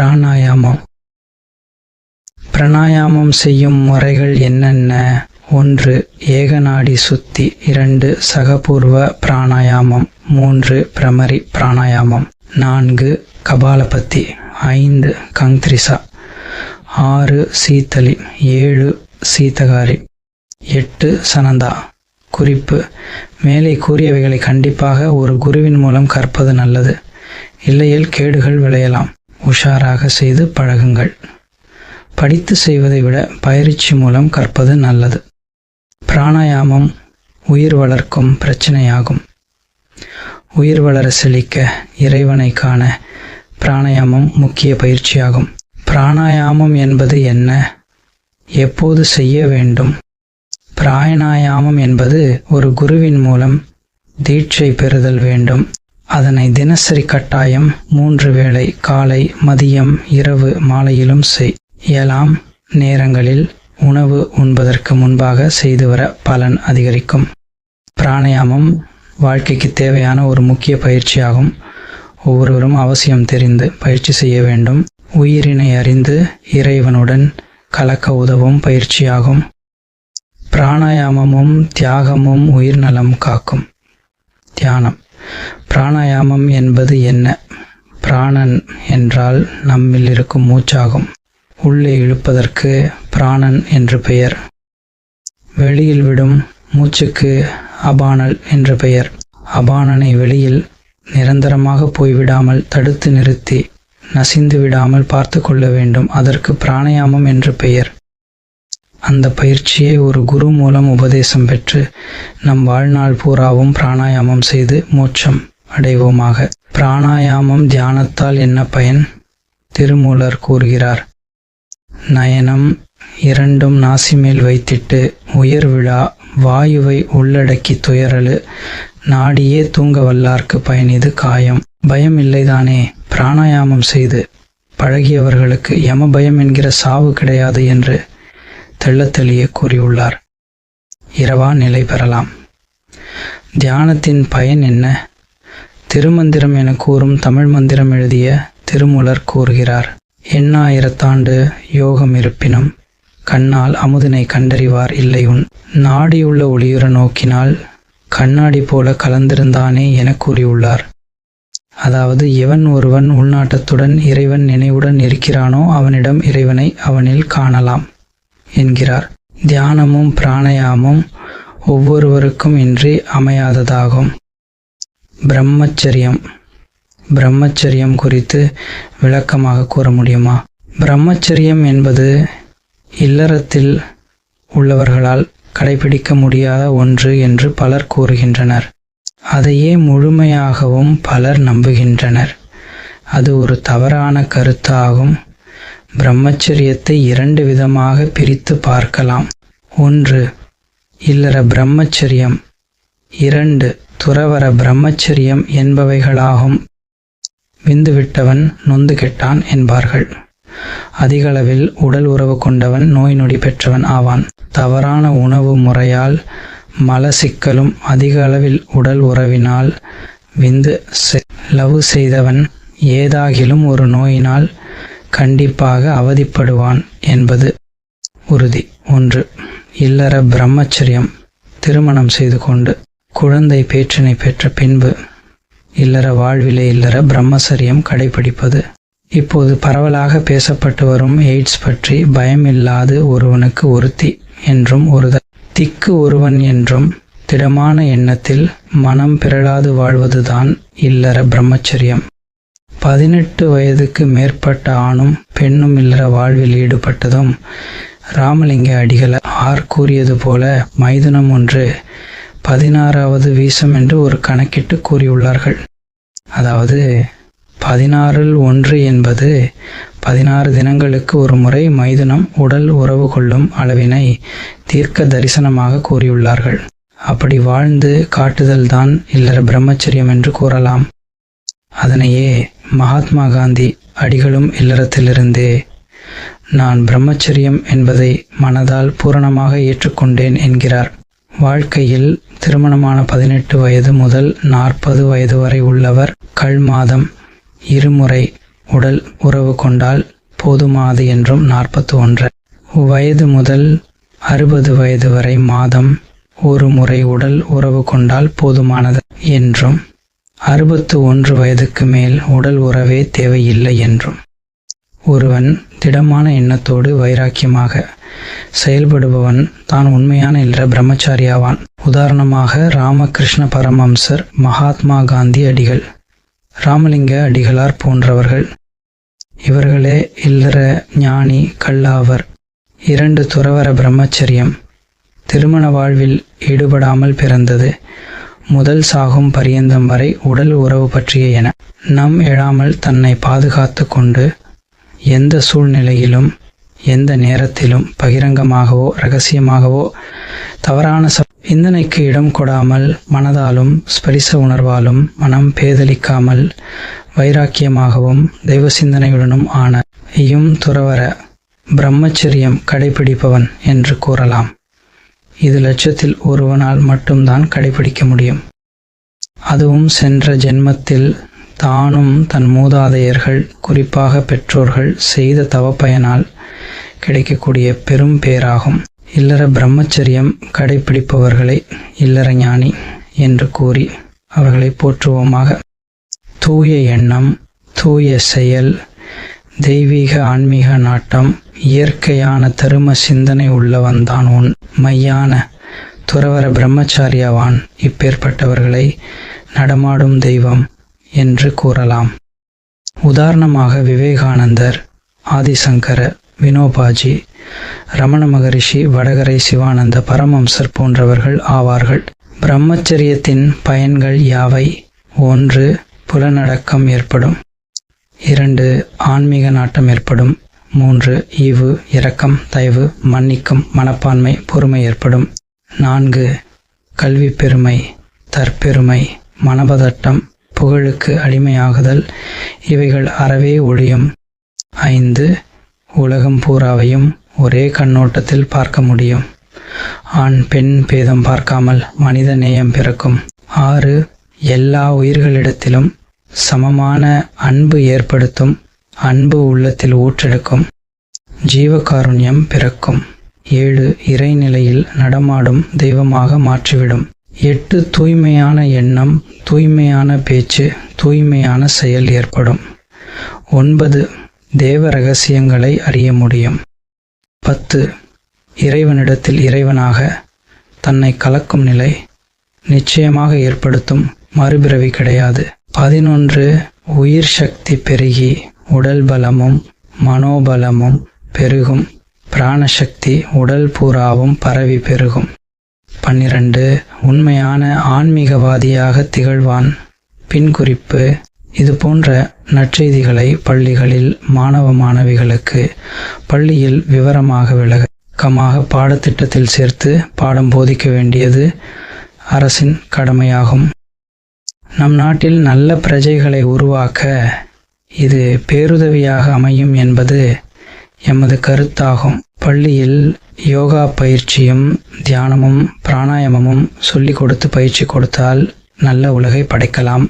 பிராணாயாமம். பிராணாயாமம் செய்யும் முறைகள் என்னென்ன? ஒன்று ஏகநாடி சுத்தி. இரண்டு சகபூர்வ பிராணாயாமம். மூன்று பிரமரி பிராணாயாமம். நான்கு கபாலபத்தி. ஐந்து கங்த்ரிசா ஆறு சீத்தலி. ஏழு சீதகாரி எட்டு சனந்தா. குறிப்பு மேலே கூறியவைகளை கண்டிப்பாக ஒரு குருவின் மூலம் கற்பது நல்லது. இல்லையில் கேடுகள் விளையலாம். உஷாராக செய்து பழகுங்கள். படித்து செய்வதை விட பயிற்சி மூலம் கற்பது நல்லது. பிராணாயாமம் உயிர் வளர்க்கும் பிரச்சனையாகும். உயிர் வளர செழிக்க இறைவனை காண பிராணாயாமம் முக்கிய பயிற்சியாகும். பிராணாயாமம் என்பது என்ன? எப்போது செய்ய வேண்டும்? பிராணாயாமம் என்பது ஒரு குருவின் மூலம் தீட்சை பெறுதல் வேண்டும். அதனை தினசரி கட்டாயம் மூன்று வேளை காலை மதியம் இரவு மாலையிலும் செய். ஏழாம் நேரங்களில் உணவு உண்பதற்கு முன்பாக செய்து வர பலன் அதிகரிக்கும். பிராணாயாமம் வாழ்க்கைக்கு தேவையான ஒரு முக்கிய பயிற்சியாகும். ஒவ்வொருவரும் அவசியம் தெரிந்து பயிற்சி செய்ய வேண்டும். உயிரினை அறிந்து இறைவனுடன் கலக்க உதவும் பயிற்சியாகும். பிராணாயாமமும் தியாகமும் உயிர்நலம் காக்கும். தியானம். பிராணாயாமம் என்பது என்ன? பிராணன் என்றால் நம்மில் இருக்கும் மூச்சாகும். உள்ளே இழுப்பதற்கு பிராணன் என்று பெயர். வெளியில் விடும் மூச்சுக்கு அபானல் என்று பெயர். அபானனை வெளியில் நிரந்தரமாக போய்விடாமல் தடுத்து நிறுத்தி நசிந்து விடாமல் பார்த்து கொள்ள வேண்டும். அதற்கு பிராணாயாமம் என்று பெயர். அந்த பயிற்சியை ஒரு குரு மூலம் உபதேசம் பெற்று நம் வாழ்நாள் பூராவும் பிராணாயாமம் செய்து மோட்சம் அடைவோமாக. பிராணாயாமம் தியானத்தால் என்ன பயன்? திருமூலர் கூறுகிறார். நயனம் இரண்டும் நாசிமேல் வைத்திட்டு உயர் விழா வாயுவை உள்ளடக்கி துயரலு நாடியே தூங்க வல்லார்க்கு பயனிது காயம். பயம் இல்லைதானே? பிராணாயாமம் செய்து பழகியவர்களுக்கு யம பயம் என்கிற சாவு கிடையாது என்று தெள்ளத்தெளிய கூறியுள்ளார். இரவா நிலை பெறலாம். தியானத்தின் பயன் என்ன? திருமந்திரம் என கூறும் தமிழ் மந்திரம் எழுதிய திருமூலர் கூறுகிறார் எண்ணாயிரத்தாண்டு யோகம் இருப்பினும் கண்ணால் அமுதினை கண்டறிவார் இல்லையுன். நாடியுள்ள ஒளியுற நோக்கினால் கண்ணாடி போல கலந்திருந்தானே என கூறியுள்ளார். அதாவது எவன் ஒருவன் உள்நாட்டத்துடன் இறைவன் நினைவுடன் இருக்கிறானோ அவனிடம் இறைவனை அவனில் காணலாம். என்கிறார். தியானமும் பிராணயாமம் ஒவ்வொருவருக்கும் இன்றி அமையாததாகும். பிரம்மச்சரியம். பிரம்மச்சரியம் குறித்து விளக்கமாக கூற முடியுமா? பிரம்மச்சரியம் என்பது இல்லறத்தில் உள்ளவர்களால் கடைபிடிக்க முடியாத ஒன்று என்று பலர் கூறுகின்றனர். அதையே முழுமையாகவும் பலர் நம்புகின்றனர். அது ஒரு தவறான கருத்தாகும். பிரம்மச்சரியத்தை இரண்டு விதமாக பிரித்து பார்க்கலாம். ஒன்று இல்லற பிரம்மச்சரியம். இரண்டு துறவர பிரம்மச்சரியம் என்பவைகளாகும். விந்துவிட்டவன் நொந்து கெட்டான் என்பார்கள். அதிகளவில் உடல் உறவு கொண்டவன் நோய் நொடி பெற்றவன் ஆவான். தவறான உணவு முறையால் மல சிக்கலும் அதிக அளவில் உடல் உறவினால் விந்து லவ் செய்தவன் ஏதாகிலும் ஒரு நோயினால் கண்டிப்பாக அவதிப்படுவான் என்பது உறுதி. ஒன்று இல்லற பிரம்மச்சரியம் திருமணம் செய்து கொண்டு குழந்தை பேற்றினை பெற்ற பின்பு இல்லற வாழ்விலே இல்லற பிரம்மச்சரியம் கடைபிடிப்பது. இப்போது பரவலாக பேசப்பட்டு வரும் எய்ட்ஸ் பற்றி பயமில்லாது ஒருவனுக்கு ஒருத்தி என்றும் ஒரு திக்கு ஒருவன் என்றும் திடமான எண்ணத்தில் மனம் பிறழாது வாழ்வதுதான் இல்லற பிரம்மச்சரியம். பதினெட்டு வயதுக்கு மேற்பட்ட ஆணும் பெண்ணும் இல்லற வாழ்வில் ஈடுபட்டதும் ராமலிங்க அடிகள் ஆர் கூறியது போல மைதுனம் ஒன்று பதினாறாவது வீசம் என்று ஒரு கணக்கிட்டு கூறியுள்ளார்கள். அதாவது பதினாறில் ஒன்று என்பது பதினாறு தினங்களுக்கு ஒரு முறை மைதுனம் உடல் உறவு கொள்ளும் அளவினை தீர்க்க தரிசனமாக கூறியுள்ளார்கள். அப்படி வாழ்ந்து காட்டுதல்தான் இல்லற பிரம்மச்சரியம் என்று கூறலாம். அதனையே மகாத்மா காந்தி அடிகளும் இல்லறத்திலிருந்தே. நான் பிரம்மச்சரியம் என்பதை மனதால் பூரணமாக ஏற்றுக்கொண்டேன் என்கிறார். வாழ்க்கையில் திருமணமான பதினெட்டு வயது முதல் நாற்பது வயது வரை உள்ளவர் கள் மாதம் இருமுறை உடல் உறவு கொண்டால் போதுமாது என்றும் நாற்பத்தி ஒன்று வயது முதல் அறுபது வயது வரை மாதம் ஒரு முறை உடல் உறவு கொண்டால் போதுமானது என்றும் அறுபத்து ஒன்று வயதுக்கு மேல் உடல் உறவே தேவையில்லை என்றும். ஒருவன் திடமான எண்ணத்தோடு வைராக்கியமாக செயல்படுபவன் தான் உண்மையான இல்லற பிரம்மச்சாரியாவான். உதாரணமாக ராமகிருஷ்ண பரமம்சர் மகாத்மா காந்தி அடிகள் ராமலிங்க அடிகளார் போன்றவர்கள். இவர்களே இல்லற ஞானி கல்லாவர் இரண்டு துறவர பிரம்மச்சரியம். திருமண வாழ்வில் ஈடுபடாமல் பிறந்தது. முதல் சாகும் பரியந்தம் வரை உடல் உறவு பற்றிய என நம் எழாமல் தன்னை பாதுகாத்து கொண்டு எந்த சூழ்நிலையிலும் எந்த நேரத்திலும் பகிரங்கமாகவோ ரகசியமாகவோ தவறான சிந்தனைக்கு இடம் கொடாமல் மனதாலும் ஸ்பரிச உணர்வாலும் மனம் பேதலிக்காமல் வைராக்கியமாகவும் தெய்வ சிந்தனையுடனும் ஆன ஐயும் துறவர பிரம்மச்சரியம் கடைபிடிப்பவன் என்று கூறலாம். இது லட்சத்தில் ஒருவனால் மட்டும்தான் கடைபிடிக்க முடியும். அதுவும் சென்ற ஜென்மத்தில் தானும் தன் மூதாதையர்கள் குறிப்பாக பெற்றோர்கள் செய்த தவப்பயனால் கிடைக்கக்கூடிய பெரும் பேராகும். இல்லற பிரம்மச்சரியம் கடைபிடிப்பவர்களை இல்லற ஞானி என்று கூறி அவர்களை போற்றுவோமாக. தூய எண்ணம் தூய செயல் தெய்வீக ஆன்மீக நாட்டம் இயற்கையான தரும சிந்தனை உள்ளவன்தான் உன் மையான துறவர பிரம்மச்சாரியாவான். இப்பேற்பட்டவர்களை நடமாடும் தெய்வம் என்று கூறலாம். உதாரணமாக விவேகானந்தர் ஆதிசங்கர வினோபாஜி ரமண மகரிஷி வடகரை சிவானந்த பரமம்சர் போன்றவர்கள் ஆவார்கள். பிரம்மச்சரியத்தின் பயன்கள் யாவை? ஒன்று புலனடக்கம் ஏற்படும். இரண்டு ஆன்மீக நாட்டம் ஏற்படும். மூன்று ஈவு இரக்கம் தயவு மன்னிக்கும் மனப்பான்மை பொறுமை ஏற்படும். நான்கு கல்வி பெருமை தற்பெருமை மனபதட்டம் புகழுக்கு அடிமையாகுதல் இவைகள் அறவே ஒழியும். ஐந்து உலகம் பூராவையும் ஒரே கண்ணோட்டத்தில் பார்க்க முடியும். ஆண் பெண் பேதம் பார்க்காமல் மனித நேயம் பிறக்கும். ஆறு எல்லா உயிர்களிடத்திலும் சமமான அன்பு ஏற்படுத்தும். அன்பு உள்ளத்தில் ஊற்றெடுக்கும் ஜீவகாருண்யம் பிறக்கும் ஏழு இறைநிலையில் நடமாடும் தெய்வமாக மாற்றிவிடும். எட்டு தூய்மையான எண்ணம் தூய்மையான பேச்சு தூய்மையான செயல் ஏற்படும். ஒன்பது தேவ ரகசியங்களை அறிய முடியும். பத்து இறைவனிடத்தில் இறைவனாக தன்னை கலக்கும் நிலை நிச்சயமாக ஏற்படுத்தும் மறுபிறவி கிடையாது. பதினொன்று உயிர் சக்தி பெருகி உடல் பலமும் மனோபலமும் பெருகும். பிராணசக்தி உடல் பூராவும் பரவி பெருகும். பன்னிரண்டு உண்மையான ஆன்மீகவாதியாக திகழ்வான். பின் குறிப்பு இது போன்ற நற்செய்திகளை பள்ளிகளில் மாணவ மாணவிகளுக்கு பள்ளியில் விவரமாக விளக்கமாக பாடத்திட்டத்தில் சேர்த்து பாடம் போதிக்க வேண்டியது அரசின் கடமையாகும். நம் நாட்டில் நல்ல பிரஜைகளை உருவாக்க இது பேருதவியாக அமையும் என்பது எமது கருத்தாகும். பள்ளியில் யோகா பயிற்சியும் தியானமும் பிராணாயாமமும் சொல்லிக் கொடுத்து பயிற்சி கொடுத்தால் நல்ல உலகை படைக்கலாம்.